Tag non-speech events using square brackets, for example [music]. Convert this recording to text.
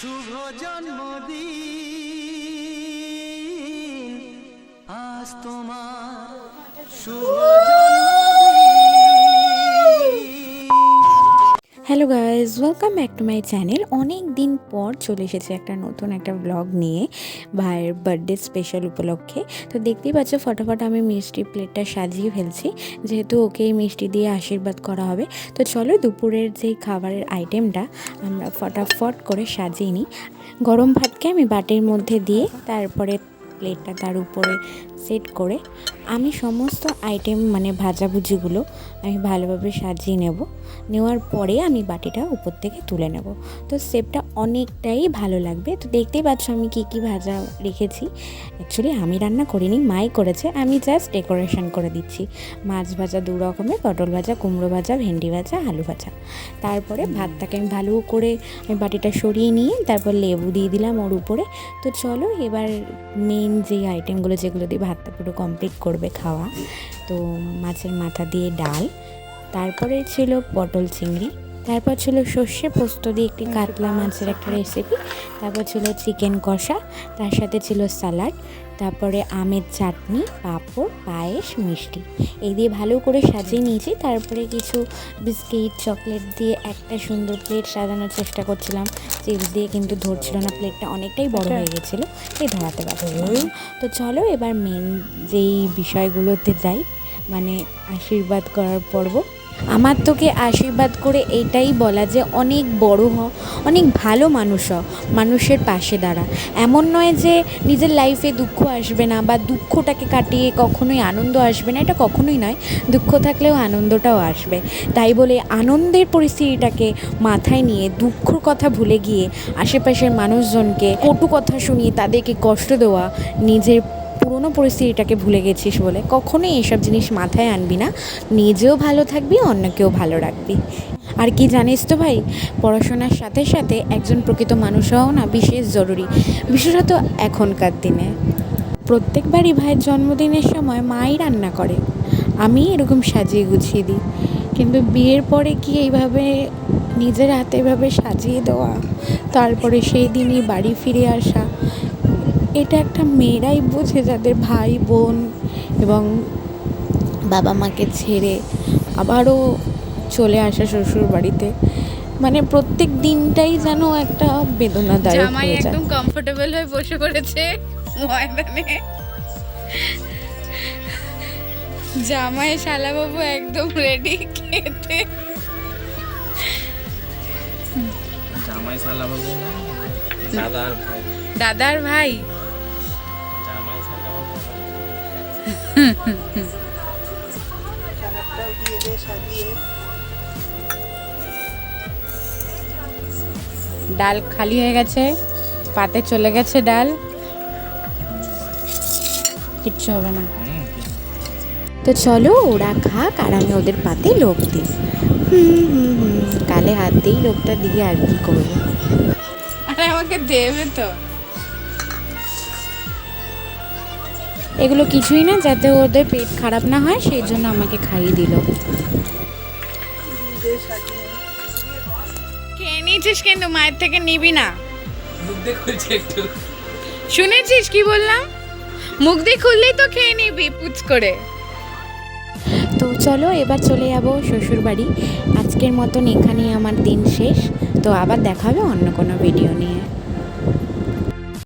শুভ জন্মদিন। আজ তোমার শুভ hello guys welcome back to my channel অনেক দিন পর চলে এসেছে একটা নতুন একটা ব্লগ নিয়ে ভাইয়ের বার্থডে স্পেশাল উপলক্ষে। তো দেখতেই পাচ্ছ, ফটাফট আমি মিষ্টি প্লেটটা সাজিয়ে ফেলছি, যেহেতু ওকে মিষ্টি দিয়ে আশীর্বাদ করা হবে। তো চলো দুপুরের যেই খাবারের আইটেমটা আমরা ফটাফট করে সাজিয়ে নিই। গরম ভাতকে আমি বাটির মধ্যে দিয়ে তারপরে প্লেটটা তার উপরে সেট করে আমি সমস্ত আইটেম মানে ভাজাভুজিগুলো আমি ভালোভাবে সাজিয়ে নেব। নেওয়ার পরে আমি বাটিটা উপর থেকে তুলে নেব। তো সেপটা অনেকটাই ভালো লাগবে। তো দেখতেই পাচ্ছ আমি কি কি ভাজা রেখেছি। অ্যাকচুয়ালি আমি রান্না করিনি, মাই করেছে। আমি জাস্ট ডেকোরেশন করে দিচ্ছি। মাছ ভাজা দু রকমের, পটল ভাজা, কুমড়ো ভাজা, ভেন্ডি ভাজা, আলু ভাজা। তারপরে ভাতটাকে আমি ভালো করে আমি বাটিটা সরিয়ে নিয়ে তারপর লেবু দিয়ে দিলাম ওর উপরে। তো চলো এবার মেন যে আইটেমগুলো যেগুলো দিয়ে ভাতটা পুরো কমপ্লিট করবে খাওয়া। তো মাছের মাথা দিয়ে ডাল। তারপরে ছিল পটল চিংড়ি। তারপর ছিল সর্ষে পোস্ত দিয়ে একটি কাতলা মাছের একটা রেসিপি তারপর ছিল চিকেন কষা তার সাথে ছিল স্যালাড তারপরে আমের চাটনি পাঁপড় পায়েস মিষ্টি। এই দিয়ে ভালো করে সাজিয়ে নিয়েছি তারপরে কিছু বিস্কিট চকলেট দিয়ে একটা সুন্দর প্লেট সাজানোর চেষ্টা করছিলাম। চিপস দিয়ে কিন্তু ধরছিল না প্লেটটা অনেকটাই বড় হয়ে গেছিল এই ধরাতে পারছিলাম। তো চলো এবার মেন যেই বিষয়গুলোতে যাই মানে আশীর্বাদ করার পর্ব। আমার তোকে আশীর্বাদ করে এটাই বলা যে অনেক বড় হ, অনেক ভালো মানুষ হ, মানুষের পাশে দাঁড়া। এমন নয় যে নিজের লাইফে দুঃখ আসবে না বা দুঃখটাকে কাটিয়ে কখনোই আনন্দ আসবে না, এটা কখনোই নয়। দুঃখ থাকলেও আনন্দটাও আসবে। তাই বলে আনন্দের পরিস্থিতিটাকে মাথায় নিয়ে দুঃখর কথা ভুলে গিয়ে আশেপাশের মানুষজনকে কটু কথা শুনিয়ে তাদেরকে কষ্ট দেওয়া নিজের পুরনো পরিস্থিতিটাকে ভুলে গেছিস বলে। কখনোই এসব জিনিস মাথায় আনবি না। নিজেও ভালো থাকবি, অন্যকেও ভালো রাখবি। আর কি জানিস তো ভাই, পড়াশোনার সাথে সাথে একজন প্রকৃত মানুষ হওয়া না বিশেষ জরুরি, বিশেষত এখনকার দিনে। প্রত্যেকবারই ভাইয়ের জন্মদিনের সময় মাই রান্না করে। আমি এরকম সাজিয়ে গুছিয়ে দিই। কিন্তু বিয়ের পরে কি এইভাবে নিজের হাতে এভাবে সাজিয়ে দেওয়া? তারপরে সেই দিনই বাড়ি ফিরে আসা। এটা একটা মেয়েরাই বোঝে যাদের ভাই বোন এবং বাবা মাকে ছেড়ে আবারও চলে আসা শ্বশুর বাড়িতে মানে প্রত্যেক দিনটাই যেন একটা বেদনাদায়ক জামাই হয়ে যায়। একদম কমফোর্টেবল হয়ে বসে পড়েছে ময়দানে। জামাই শালাবাবু একদম রেডি খেতে। জামাই সালা বাবু না দাদার ভাই। দাদার ভাই? [laughs] ডাল খালি হয়ে গেছে পাতে চলে গেছে ডাল। কিচ্ছু হবে না। তো চলো ওরা খাক আর আমি ওদের পাতে লোক দিই। হুম হুম হুম কালে হাত দিই লোকটা দিয়ে আর কি করব? আরে আমাকে দেবে তো। এগুলো কিছুই না যাতে ওদের পেট খারাপ না হয় সেই জন্য আমাকে খাইয়ে দিল। খেয়ে নিয়েছিস কিন্তু মায়ের থেকে নিবি না। মুখ দেখছি একটু। শুনেছিস কি বললাম? মুখ দিয়ে খুললেই তো খেয়ে নিবি পুচ করে। তো চলো এবার চলে যাব শ্বশুর বাড়ি আজকের মতন এখানেই আমার দিন শেষ। তো আবার দেখাবে অন্য কোনো ভিডিও নিয়ে।